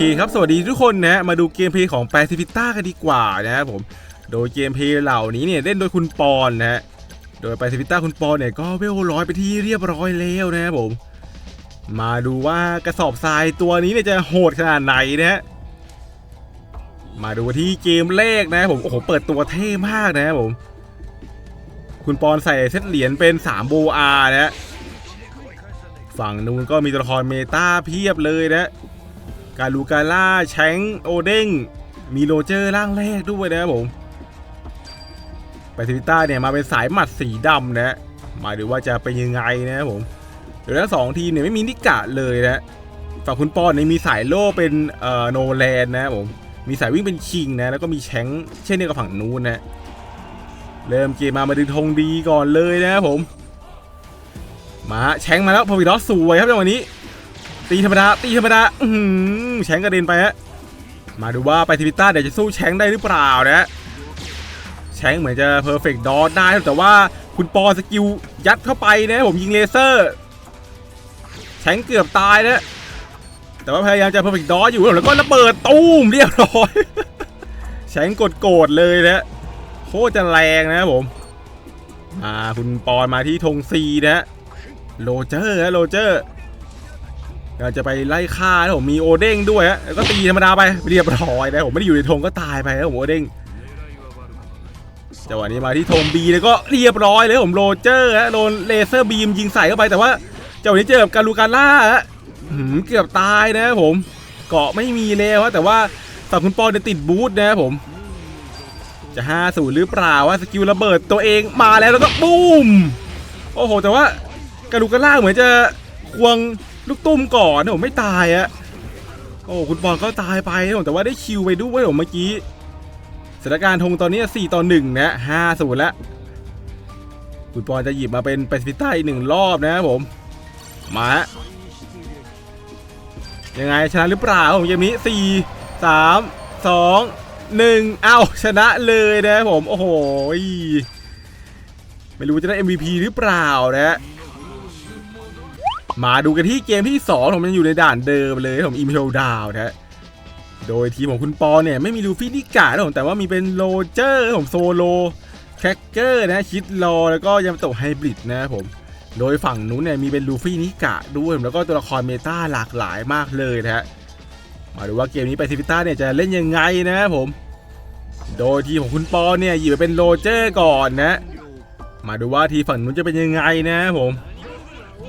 เคครับ สวัสดีทุกคนนะ มาดูเกมเพลย์ของแปซิฟิต้ากันดีกว่านะครับผม โดยเกมเพลย์เหล่านี้เนี่ยเล่นโดยคุณปอนนะฮะ โดยแปซิฟิต้าคุณปอนเนี่ยก็เวลร้อยไปที่เรียบร้อยแล้วนะครับผม มาดูว่ากระสอบทรายตัวนี้เนี่ยจะโหดขนาดไหนนะฮะ มาดูที่เกมแรกนะครับผม โอ้โห เปิดตัวเท่มากนะครับผม คุณปอนใส่เซตเหรียญเป็น3โบอาร์นะฮะ ฝั่งนู้นก็มีตัวละครเมตาเพียบเลยนะ กาลูกาล่าแชงโอเด้งมีโรเจอร์ร่างแรกด้วยนะครับผมไปทิวิต้าเนี่ยมาเป็นสายหมัดสีดำนะมาดูว่าจะเป็นยังไงนะครับผมเดี๋ยวทั้งสองทีมเนี่ยไม่มีนิกะเลยนะฝั่งคุณปอนเนี่ยมีสายโล่เป็นเอ่อโนแลนนะครับผมมีสายวิ่งเป็นคิงนะแล้วก็มีแชงเช่นเดียวกับฝั่งนู้นนะเริ่มเกมมามาดึงธงดีก่อนเลยนะครับผมมาแชงมาแล้วพอวิดอสสวยครับจังหวะนี้ ตีธรรมดาตีธรรมดาอือหือแชงกระเด็นไปฮะมาดูว่าไปทิวิต้าเดี๋ยวจะสู้แชงได้หรือเปล่านะแชงเหมือนจะเพอร์เฟกต์ดอได้แต่ว่าคุณปอสกิลยัดเข้าไปนะผมยิงเลเซอร์ แชงเกือบตายนะแต่ว่าพยายามจะเพอร์เฟกต์ดออยู่แล้วก็ระเบิดตู้มเรียบร้อยแชงกดโกรธเลยนะโคตรจะแรงนะผมมาคุณปอนมาที่ธงซีนะโรเจอร์ฮะโรเจอร์ เราจะไปไล่ฆ่านะผมมีโอเด้งด้วยฮะแล้วก็ตีธรรมดาไปเรียบร้อยนะผมไม่ได้อยู่ในธงก็ตายไปนะผมโอเด้งจังหวะนี้มาที่ธงบีแล้วก็เรียบร้อยเลยผมโรเจอร์ฮะโดนเลเซอร์บีมยิงใส่เข้าไปแต่ว่าจังหวะนี้เจอกับการูการ่าฮะเกือบตายนะผมเกาะไม่มีแล้วฮะแต่ว่าฝั่งคุณปอเนี่ยติดบูทนะครับผมจะ5 0หรือเปล่าว่าสกิลระเบิดตัวเองมาแล้วแล้วก็บูมโอ้โหแต่ว่าการูกกระล่าเหมือนจะควง ลูกตุ้มก่อนนะผมไม่ตายอะโอ้คุณปอนก็ตายไปนะผมแต่ว่าได้คิวไปด้วยผมเมื่อกี้สถานการณ์ธงตอนนี้ 4 ต่อ 1 นะ5 0แล้วคุณปอนจะหยิบมาเป็นเปซิฟิต้าอีกหนึ่งรอบนะครับผม มาฮะยังไงชนะหรือเปล่าผมเกมนี้ 4 3 2หนึ่งเอ้าชนะเลยนะผม โอ้โห ไม่รู้จะได้ MVP หรือเปล่านะ มาดูกันที่เกมที่ 2 ผมยังอยู่ในด่านเดิมเลยผมอิมเพลดาวนะโดยทีมของคุณปอเนี่ยไม่มีลูฟี่นิกะนะผมแต่ว่ามีเป็นโรเจอร์ผมโซโลแคคเกอร์นะคิดรอแล้วก็ยามาโตไฮบริดนะครับผมโดยฝั่งนู้นเนี่ยมีเป็นลูฟี่นิกะด้วยแล้วก็ตัวละครเมตาหลากหลายมากเลยนะฮะมาดูว่าเกมนี้ไปซิฟิต้าเนี่ยจะเล่นยังไงนะครับผม โดยทีมของคุณปอเนี่ยหยิบไปเป็นโรเจอร์ก่อนนะ มาดูว่าทีฝั่งนู้นจะเป็นยังไงนะครับผม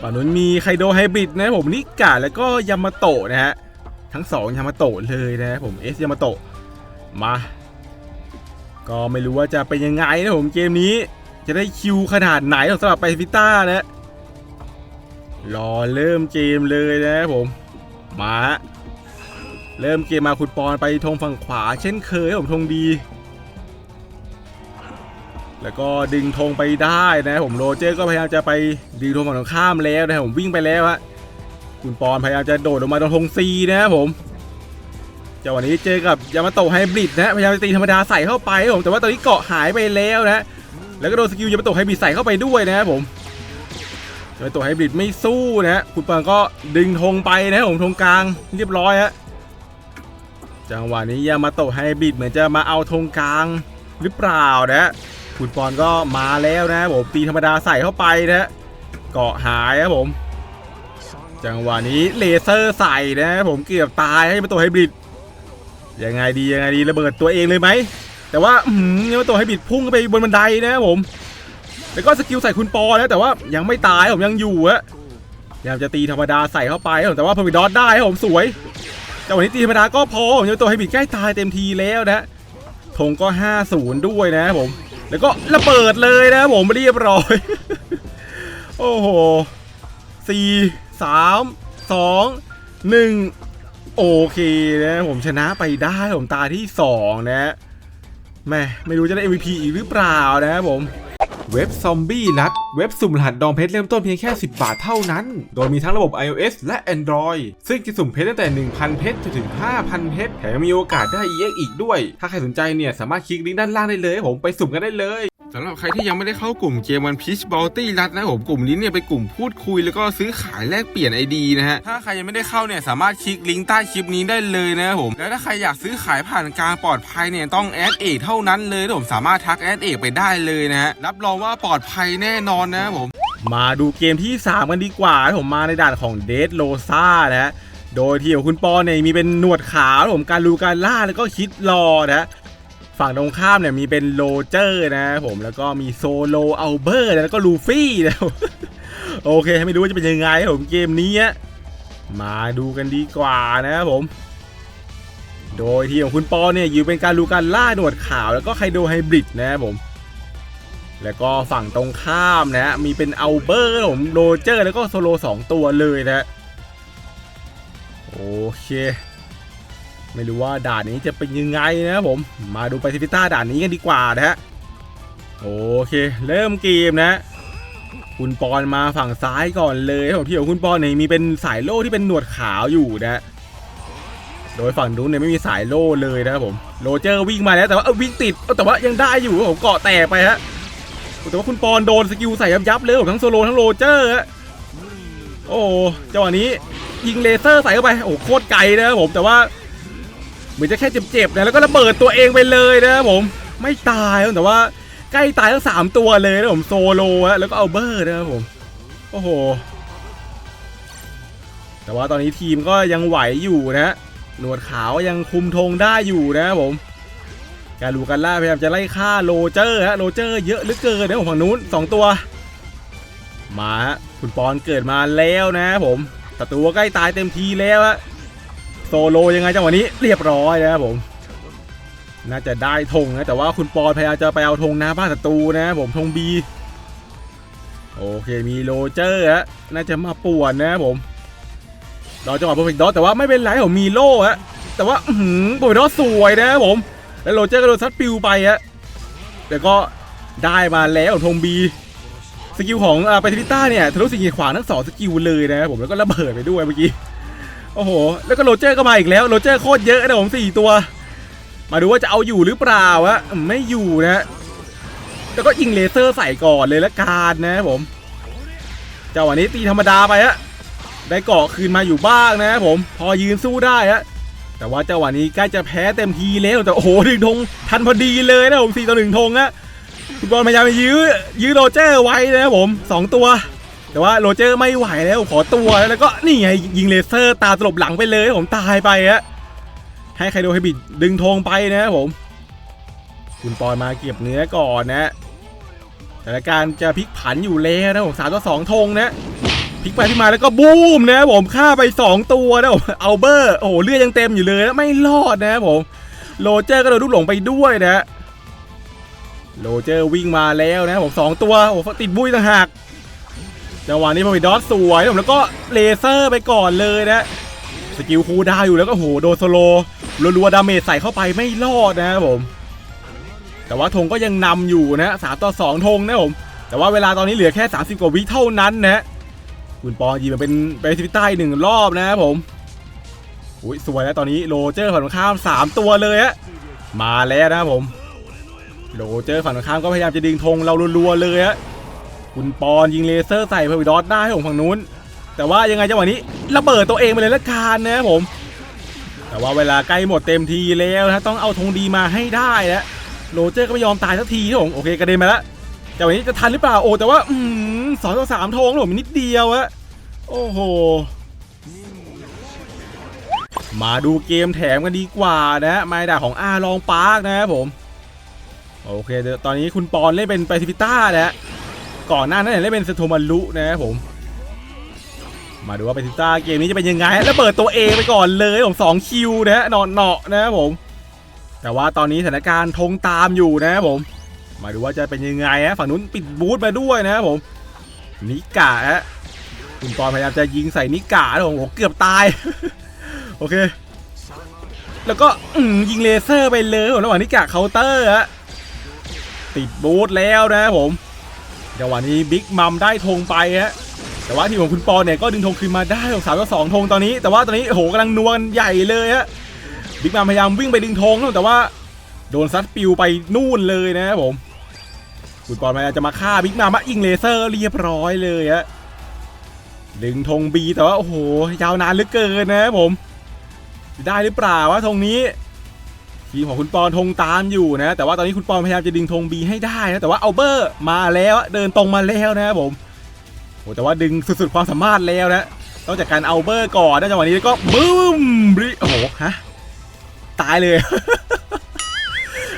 ฝั่งนู้นมีไคโดไฮบริดนะผมนิกะแล้วก็ยามาโตะนะฮะทั้งสองยามาโตะเลยนะผมเอสยามาโตะมา ก็ไม่รู้ว่าจะเป็นยังไงนะผมเกมนี้ จะได้คิวขนาดไหนสำหรับไปฟิต้านะรอเริ่มเกมเลยนะผมมา เริ่มเกมมาคุณปอนไปธงฝั่งขวาเช่นเคยผมธงดี แล้วก็ดึงธงไปได้นะผมโรเจอร์ก็พยายามจะไปดึงธงฝั่งตรงข้ามแล้วนะผมวิ่งไปแล้วฮะคุณปอนพยายามจะโดดลงมาตรงธงซีนะครับผมจังหวะนี้เจอกับยามาโตะไฮบริดนะพยายามจะตีธรรมดาใส่เข้าไปผมแต่ว่าตอนนี้เกาะหายไปแล้วนะแล้วก็โดนสกิลยามาโตะไฮบริดใส่เข้าไปด้วยนะครับผมยามาโตะไฮบริดไม่สู้นะคุณปอนก็ดึงธงไปนะผมธงกลางเรียบร้อยฮะจังหวะนี้ยามาโตะไฮบริดเหมือนจะมาเอาธงกลางหรือเปล่านะ คุณปอนก็มาแล้วนะผมตีธรรมดาใส่เข้าไปนะเกาะหายครับผม จังหวะนี้เลเซอร์ใส่นะผมเกือบตายให้ยามาโตะไฮบริดยังไงดียังไงดีระเบิดตัวเองเลยไหมแต่ว่าอื้อหือยามาโตะไฮบริดพุ่งไปบนบันไดนะครับผม แล้วก็สกิลใส่คุณปอนะแต่ว่ายังไม่ตายผมยังอยู่อะพยายามจะตีธรรมดาใส่เข้าไปผมแต่ว่าพอวิดอสได้ผมสวยแต่วันนี้ตีธรรมดาก็พอผมจะตัวไฮบริดใกล้ตายเต็มทีแล้วนะธงก็ 5-0 ด้วยนะผม แล้วก็ระเบิดเลยนะผมเรียบร้อย โอ้โหสี่สามสองหนึ่งโอเคนะผมชนะไปได้ผมตาที่สองนะแม่ไม่รู้จะได้ MVP อีกหรือเปล่านะครับผม เว็บซอมบี้รัดเว็บสุ่มรหัสดองเพชรเริ่มต้นเพียงแค่ 10 บาทเท่านั้น โดยมีทั้งระบบ iOS และ Android ซึ่งจะสุ่มเพชรตั้งแต่ 1,000 เพชรจนถึง 5,000 เพชรแถมยังมีโอกาสได้ EX อีกด้วย ถ้าใครสนใจเนี่ยสามารถคลิกลิงก์ด้านล่างได้เลยผมไปสุ่มกันได้เลย สำหรับใครที่ยังไม่ได้เข้ากลุ่มเกมวันพิชบอลตี้รัดนะผมกลุ่มนี้เนี่ยเป็นกลุ่มพูดคุยแล้วก็ซื้อขายแลกเปลี่ยนไอดีนะฮะถ้าใครยังไม่ได้เข้าเนี่ยสามารถคลิกลิงก์ใต้คลิปนี้ได้เลยนะครับผมแล้วถ้าใครอยากซื้อขายผ่านการปลอดภัยเนี่ยต้องแอดเอกเท่านั้นเลยผมสามารถทักแอดเอกไปได้เลยนะฮะรับรองว่าปลอดภัยแน่นอนนะผมมาดูเกมที่ 3 กันดีกว่าผมมาในด่านของเดดโลซ่านะฮะโดยที่ของคุณปอเนี่ยมีเป็นหนวดขาวผมการลูการล่าแล้วก็คิดรอนะฮะ ฝั่งตรงข้ามเนี่ยมีเป็นโรเจอร์นะผมแล้วก็มีโซโลอัลเบอร์แล้วก็ลูฟี่นะโอเคไม่รู้ว่าจะเป็นยังไงครับผมเกมนี้มาดูกันดีกว่านะครับผม โดยที่ของคุณปอเนี่ยอยู่เป็นการลูการล่าหนวดขาวแล้วก็ไคโดไฮบริดนะครับผม แล้วก็ฝั่งตรงข้ามนะฮะมีเป็นอัลเบอร์ผมโรเจอร์แล้วก็โซโลสองตัวเลยนะโอเค ไม่รู้ว่าด่านนี้จะเป็นยังไงนะครับผม มาดูไปซิฟิต้าด่านนี้กันดีกว่านะฮะ โอเค เริ่มเกมนะ คุณปอนมาฝั่งซ้ายก่อนเลยครับผมที่ของคุณปอนเนี่ยมีเป็นสายโล่ที่เป็นหนวดขาวอยู่นะ โดยฝั่งนู้นเนี่ยไม่มีสายโล่เลยนะครับผม โรเจอร์วิ่งมาแล้วแต่ว่าวิ่งติดแต่ว่ายังได้อยู่ผมเกาะแตกไปฮะ แต่ว่าคุณปอนโดนสกิลใส่ยับยับเลยผมทั้งโซโลทั้งโรเจอร์โอ้จังหวะนี้ยิงเลเซอร์ใส่เข้าไป โอ้โคตรไกลนะครับผมแต่ว่า เหมือนจะแค่เจ็บๆนะแล้วก็ระเบิดตัวเองไปเลยนะครับผมไม่ตายแต่ว่าใกล้ตายทั้งสามตัวเลยนะผมโซโลฮะแล้วก็เอาเบอร์นะครับผมโอ้โหแต่ว่าตอนนี้ทีมก็ยังไหวอยู่นะหนวดขาวยังคุมธงได้อยู่นะครับผมการลูกันล่าพยายามจะไล่ฆ่าโรเจอร์ฮะโรเจอร์เยอะเหลือเกินนะผมฝั่งนู้นสองตัว มาฮะคุณปอนเกิดมาแล้วนะผมศัตรูใกล้ตายเต็มทีแล้วฮะ โซโลยังไงจังหวะนี้เรียบร้อยนะครับผม น่าจะได้ธงนะแต่ว่าคุณปอนพยายามจะไปเอาธงหน้าบ้านศัตรูนะผมธงบีโอเคมีโรเจอร์ฮะน่าจะมาป่วนนะครับผมรอจังหวะเพอร์เฟกต์ดอแต่ว่าไม่เป็นไรผมมีโล่ฮะแต่ว่าหืมเพอร์เฟกต์ดอสวยนะครับผม แล้วโรเจอร์ก็โดนซัดปิวไปฮะแต่ก็ได้มาแล้วธงบีสกิลของอาปทิต้าเนี่ยทะลุสิ่งกีดขวางทั้งสองสกิลเลยนะครับผมแล้วก็ระเบิดไปด้วยเมื่อกี้ โอ้โห แล้วก็โรเจอร์ก็มาอีกแล้ว โรเจอร์โคตรเยอะนะผมสี่ตัว มาดูว่าจะเอาอยู่หรือเปล่าวะไม่อยู่นะ แล้วก็ยิงเลเซอร์ใส่ก่อนเลยละกันนะผมเจ้าวันนี้ตีธรรมดาไปฮะ ได้เกาะคืนมาอยู่บ้างนะผม พอยืนสู้ได้ฮะ แต่ว่าเจ้าวันนี้ใกล้จะแพ้เต็มทีแล้วแต่โอ้โหดึงธงทันพอดีเลยนะผมสี่ต่อหนึ่งธงฮะคุณบอลพยายามยื้อยื้อโรเจอร์ไว้นะผมสองตัว แต่ว่าโรเจอร์ไม่ไหวแล้วขอตัวแล้วก็นี่ไงยิงเลเซอร์ตาตลบหลังไปเลยผมตายไปฮะให้ไคโดไฮบิดดึงธงไปนะครับผม คุณปอนมาเก็บเนื้อก่อนนะสถานการณ์จะพลิกผันอยู่แล้วนะผมสามต่อสองธงนะพลิกไปพลิกมาแล้วก็บูมนะผมฆ่าไปสองตัวนะผมเอาเบอร์โอ้โหเลือดยังเต็มอยู่เลยนะไม่รอดนะผมโรเจอร์ก็โดนลูกหลงไปด้วยนะโรเจอร์วิ่งมาแล้วนะผมสองตัวโอ้ติดบุ้ยต่างหาก จังหวะนี้พอไปดอสสวยผมแล้วก็เลเซอร์ไปก่อนเลยนะสกิลคูดาวอยู่แล้วก็โหโดนโซโลรัวๆดาเมจใส่เข้าไปไม่รอดนะครับผม แต่ว่าธงก็ยังนำอยู่นะสามต่อสองธงนะผมแต่ว่าเวลาตอนนี้เหลือแค่ 30 กว่าวิเท่านั้นนะคุณปอนยิงมาเป็นเบสิฟิต้าอีกหนึ่งรอบนะครับผมอุ้ยสวยแล้วตอนนี้โรเจอร์ฝั่งข้าม 3 ตัวเลยฮะมาแล้วนะครับผมโรเจอร์ฝั่งข้ามก็พยายามจะดึงธงเรารัวๆเลยฮะ คุณปอนยิงเลเซอร์ใส่เพอร์วิดอสได้ให้ผมฝั่งนู้น แต่ว่ายังไงจังหวะนี้ระเบิดตัวเองไปเลยละกันนะครับผม แต่ว่าเวลาใกล้หมดเต็มทีแล้วนะต้องเอาธงดีมาให้ได้นะโรเจอร์ก็ไม่ยอมตายสักทีนะผมโอเคกระเด็นมาแล้วแต่วันนี้จะทันหรือเปล่าโอ้แต่ว่าอืมสองต่อสามธงผมนิดเดียวอะโอ้โหมาดูเกมแถมกันดีกว่านะไมดาของอาลองปาร์กนะครับผม โอเคเดี๋ยวตอนนี้คุณปอนเล่นเป็นไปซิฟิต้านะฮะ ก่อนหน้านั้นเล่นเป็นสโทมารุนะครับผม มาดูว่าไปซิต้าเกมนี้จะเป็นยังไงแล้วเปิดตัวเองไปก่อนเลยผมสองคิวนะฮะนอนเนาะนะครับผม แต่ว่าตอนนี้สถานการณ์ทงตามอยู่นะครับผม มาดูว่าจะเป็นยังไงฮะฝั่งนู้นปิดบูธมาด้วยนะครับผมนิกะฮะคุณปอนพยายามจะยิงใส่นิกะนะผมโอ้โหเกือบตาย โอเค แล้วก็อืยิงเลเซอร์ไปเลยระหว่างนิกะเคาน์เตอร์ฮะติดบูธแล้วนะครับผม จังหวะนี้บิ๊กมัมได้ธงไปฮะแต่ว่าทีมของคุณปอเนี่ยก็ดึงธงคืนมาได้ของสามต่อสองธงตอนนี้ แต่ว่าตอนนี้โอ้โหกำลังนวลใหญ่เลยฮะบิ๊กมัมพยายามวิ่งไปดึงธงแต่ว่าโดนซัดปิวไปนู่นเลยนะครับผมคุณปอนมาจะมาฆ่าบิ๊กมามาอิงเลเซอร์เรียบร้อยเลยฮะดึงธงบีแต่ว่าโอ้โหยาวนานเหลือเกินนะครับผม ได้หรือเปล่าวะธงนี้ ทีมของคุณปอนธงตามอยู่นะ แต่ว่าตอนนี้คุณปอนพยายามจะดึงธงบีให้ได้นะ แต่ว่าเอาเบอร์มาแล้วเดินตรงมาแล้วนะครับผมโอ้แต่ว่าดึงสุดๆความสามารถแล้วนะต้องจากการเอาเบอร์ก่อนนะจังหวะนี้แล้วก็บึ้มบริโอ้โหฮะตายเลย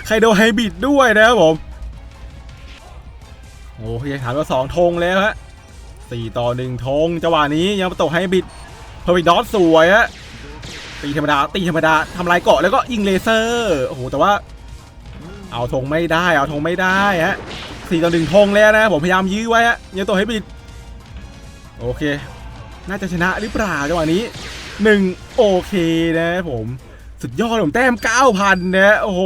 ใครโดนไฮบิดด้วยนะครับผมโอ้ยถามว่าสองธงแล้วฮะสี่ต่อหนึ่งธงจังหวะนี้ยังประตกไฮบิดเพอร์ฟิกดอสสวยฮะ ตีธรรมดาตีธรรมดาทำลายเกาะแล้วก็ยิงเลเซอร์โอ้โหแต่ว่าเอาธงไม่ได้เอาธงไม่ได้ฮะสี่ต่อหนึ่งธงแล้วนะผมพยายามยื้อไว้ฮะยังตัวให้ปิดโอเค น่าจะชนะหรือเปล่าจังหวะนี้หนึ่งโอเคนะผมสุดยอดผมแต้มเก้าพันนะโอ้โห